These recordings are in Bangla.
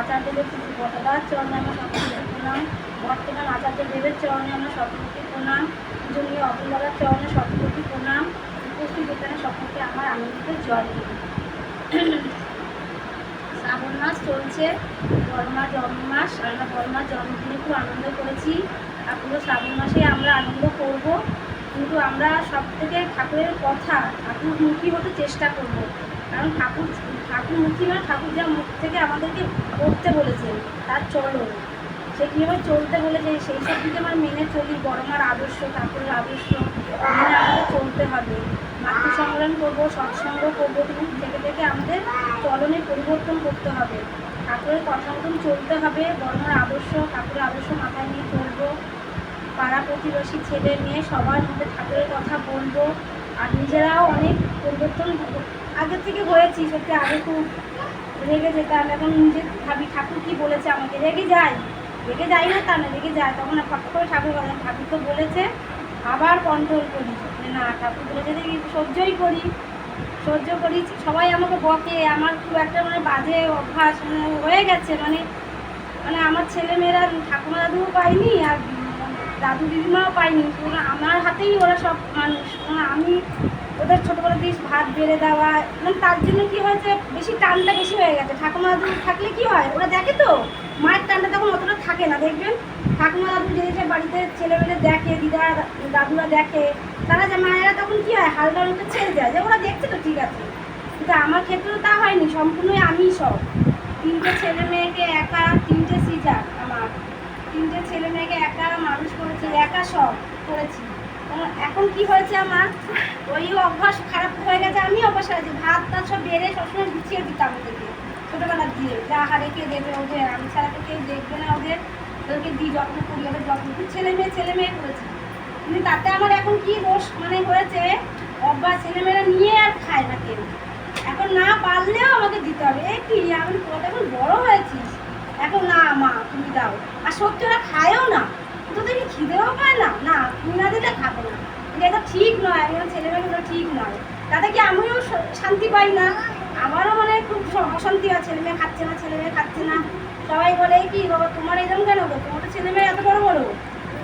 আচার্য দেব বটদার চরণে আমরা সকলকে প্রণাম। বর্তমান আচার্য দেবের চরণে আমরা সকলকে প্রণাম। পূজনীয় অবদার চরণে সকলকে প্রণাম। উপস্থিত এখানে সকলকে আমার আনন্দিত জয়। শ্রাবণ মাস চলছে। বড়মার জন্ম মাস আমরা বড়মার জন্মদিনে খুব আনন্দ করেছি। আর পুরো শ্রাবণ মাসে আমরা আনন্দ করব। কিন্তু আমরা সব থেকে ঠাকুরের কথা ঠাকুরমুখী হতে চেষ্টা করব। কারণ ঠাকুর ঠাকুর ঠাকুরমুখী মানে ঠাকুর যা মুখ থেকে আমাদেরকে করতে বলেছেন তার চলন সে কীভাবে চলতে বলেছে, সেই সব দিকে আমরা মেনে চলি, বড়মার আদর্শ, ঠাকুরের আদর্শ মেনে আমাদের চলতে হবে। মাতৃ সংগ্রাম করব সৎসঙ্গ করব, কিন্তু থেকে থেকে আমাদের চলনে পরিবর্তন করতে হবে। ঠাকুরের কথা মতন চলতে হবে, বড়মার আদর্শ, ঠাকুরের আদর্শ মাথায় নিয়ে চলবো। পাড়া প্রতিবেশী ছেলে মেয়ে সবার মধ্যে ঠাকুরের কথা বলব। আর নিজেরাও অনেক পরিবর্তন। আগে থেকে হয়েছি, সত্যি আগে খুব রেগে যেতাম এখন নিজে ভাবি, ঠাকুর কি বলেছে আমাকে? রেগে যাই। রেগে যাই না তা না, রেগে যায় তখন ফট করে ঠাকুর বলেন ঠাকুর তো বলেছে, আবার কন্ট্রোল করি। যে না, ঠাকুর বলেছে দেখি সহ্যই করি, সহ্য করি, সবাই আমাকে বকে, আমার খুব একটা মানে বাজে অভ্যাস মানে হয়ে গেছে। মানে মানে আমার ছেলে মেয়েরা ঠাকুমা দাদুও পাইনি আর দাদু দিদিমাও পাইনি ওরা আমার হাতেই ওরা সব মানুষ মানে আমি ওদের ছোটোবেলা দিয়ে ভাত বেড়ে দেওয়া মানে তার জন্য কি হয়েছে, বেশি টানটা বেশি হয়ে গেছে। ঠাকুমা দাদু থাকলে কি হয়? ওরা দেখে তো? মায়ের টানটা তখন অতটা থাকে না, দেখবেন? ঠাকুমা দাদু যে যে বাড়িতে ছেলেমেয়েদের দেখে, দিদা দাদুরা দেখে, তারা যে মায়েরা তখন কি হয়, হালকা মতো ছেড়ে যায় যে ওরা দেখছে তো ঠিক আছে। কিন্তু আমার ক্ষেত্রেও তা হয়নি, সম্পূর্ণই আমি সব। তিনটে ছেলে মেয়েকে একা তিনটে সিজার আমার তিনটে ছেলে মেয়েকে একা মানুষ করেছি, একা সব করেছি। এখন- কি হয়েছে আমার? ওই অভ্যাস খারাপ হয়ে গেছে, আমি অভ্যাস হয়েছে ভাত টাত সব বেড়ে সবসময় গুছিয়ে দিতাম ওদেরকে, ছোটোবেলার দিয়ে। যা হারে কে দেবে ওদের, আমি ছাড়া তো কেউ দেখবে না ওদের। ওদেরকে দিই, যত্ন করি, ওদের যত্ন করি। ছেলে মেয়ে ছেলে মেয়ে করেছি। কিন্তু তাতে আমার এখন কি দোষ? মানে হয়েছে, অভ্যাস ছেলেমেয়েরা নিয়ে আর খায় না কেউ। এখন না পারলেও আমাকে দিতে হবে। এ কি, আমি এখন বড় হয়েছিস এখন না, মা, তুমি দাও। আর সত্যি ওরা খায়ও না। তোদের কি খিদেও পায় না? না, তুমি না দিলে খাবে না। এটা ঠিক নয় আমি ছেলে মেয়েগুলো ঠিক নয়। তাতে কি আমিও শান্তি পাই না? আমারও মানে খুব অশান্তি হয় ছেলে মেয়ে খাচ্ছে না ছেলে মেয়ে খাচ্ছে না। সবাই বলে, কি বাবা তোমার এরকম কেন গো? তোমার তো ছেলে মেয়ে এত বড় বড়?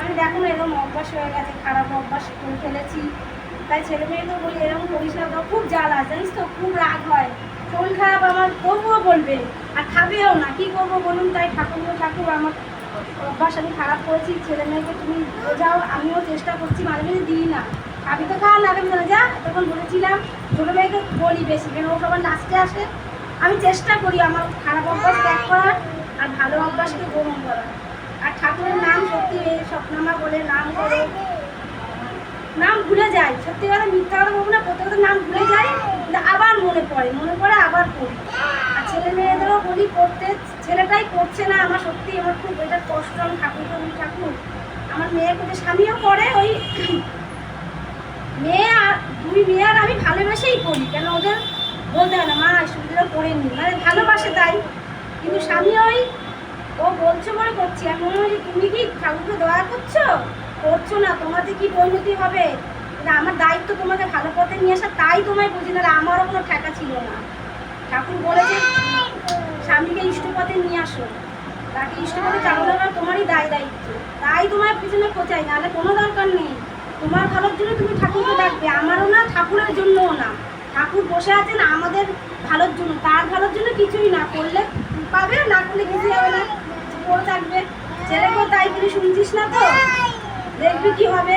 আমি দেখো না এরকম অভ্যাস হয়ে গেছে, খারাপ অভ্যাস করে ফেলেছি। তাই ছেলে মেয়েকেও বলি, এরকম তো খুব জ্বালা, জানিস তো? খুব রাগ হয়। শরীর খারাপ আমার তবুও বলবে। আর খাবেও না, কি করব বলুন? তাই ঠাকুর ঠাকুর, আমার অভ্যাস আমি খারাপ করেছি। ছেলে মেয়েকে তুমি বোঝাও, আমিও চেষ্টা করছি, মাঝে মাঝে দিই না। আমি তো খাওয়া না আমি যা, তখন বলেছিলাম, ছোটো মেয়েকে বলি বেশি, কেন ও সবার লাস্টে আসে। আমি চেষ্টা করি আমার খারাপ অভ্যাস ত্যাগ করার, আর ভালো অভ্যাসকে গ্রহণ করার। আর ঠাকুরের নাম সত্যি, এই স্বপ্নামা বলে নাম করে। নাম ভুলে যাই। সত্যি কথা মিথ্যা কথা বলব না প্রত্যেকটা নাম ভুলে যাই, কিন্তু আবার মনে পড়ে মনে পড়ে আবার পড়ি। আর ছেলে মেয়েদেরও বলি করতে ছেলেটাই করছে না, আমার সত্যি আমার খুব এটা কষ্ট, আমি ঠাকুর বলি ঠাকুর। আমার মেয়ে করতে স্বামীও করে ওই মেয়ে আর, দুই মেয়ে আর আমি ভালোবেসেই করি কেন ওদের বলতে হয় না, মা সুবিধা করে নি। মানে ভালোবাসে তাই, কিন্তু স্বামী ওই, ও বলছো বলে করছি। আমি মনে হয় তুমি কি ঠাকুরকে দয়া করছ? করছ না? তোমাদের কি পরিণতি হবে? আমার দায়িত্ব তোমাকে ভালো পথে নিয়ে আসা তাই তোমায় বুঝি না আমারও কোনো ঠেকা ছিল না। ঠাকুর বলেছে, স্বামীকে ইষ্টপথে নিয়ে আসো। তাকে ইষ্টপথে চালানো না তোমারই দায় দায়িত্ব। তাই তোমার পিছনে খোঁচাই, নাহলে কোনো দরকার নেই। তোমার ভালোর জন্য তুমি ঠাকুরকে ডাকবে, আমারও না, ঠাকুরের জন্যও না। ঠাকুর বসে আছেন আমাদের ভালোর জন্য, তার ভালোর জন্য কিছুই না। করলে পাবে, না করলে কিছু হবে না। পড়ে থাকবে। ছেলেকেও তাই বলি শুনছিস না তো? দেখবি কি হবে?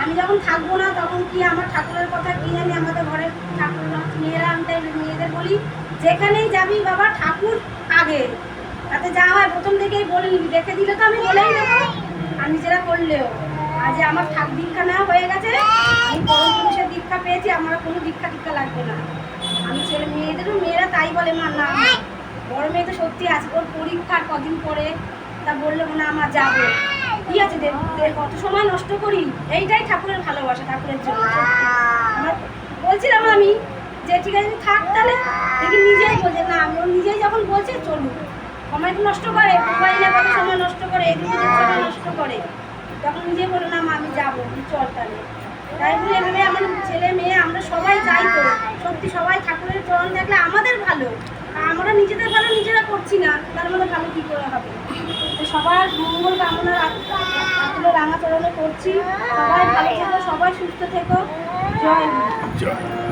আমি যখন থাকব না, তখন কি আমার ঠাকুরের কথা কি জানি আমাদের ঘরের ঠাকুর মেয়েরা আমি তাই মেয়েদের বলি, যেখানেই যাবি বাবা, ঠাকুর আগে। তাতে যা হয়, প্রথম থেকেই বলে নিবি। দেখে দিলে তো আমি বলেই দেবো। আর নিজেরা করলেও। আজ আমার ঠাক দীক্ষা নেওয়া হয়ে গেছে, আমি পরম পুরুষের দীক্ষা পেয়েছি, আমার কোনো দীক্ষা টিক্ষা লাগবে না। আমি ছেলে, মেয়েদেরও মেয়েরা তাই বলে, মা, না বড় মেয়ে তো সত্যি আছে ওর পরীক্ষা আর কদিন পরে তা বলল না আমার যাব। কি আছে? কত সময় নষ্ট করি? এইটাই ঠাকুরের ভালোবাসা, ঠাকুরের জন্য। আমার বলছিলাম আমি যে, ঠিক আছে থাক তাহলে। দেখি নিজেই বলছে, না আমি নিজেই যখন বলছে, চলুক। সময় তো নষ্ট করে মোবাইলে কত সময় নষ্ট করে এদিকে সময় নষ্ট করে। তখন নিজেই বলল, না আমি যাব চল তাহলে। তাই বলে এভাবে আমার ছেলে মেয়ে, আমরা সবাই যাই তো। সত্যি সবাই ঠাকুরের চরণ দেখলে আমাদের ভালো। আমরা নিজেদের ভালো নিজেরা করছি না, তার মানে ভালো কী করে হবে? সবার মঙ্গল কামনা রাঙাচরণে করছি। সবাই ভালো থেকো সবাই সুস্থ থেকো। জয় জয়।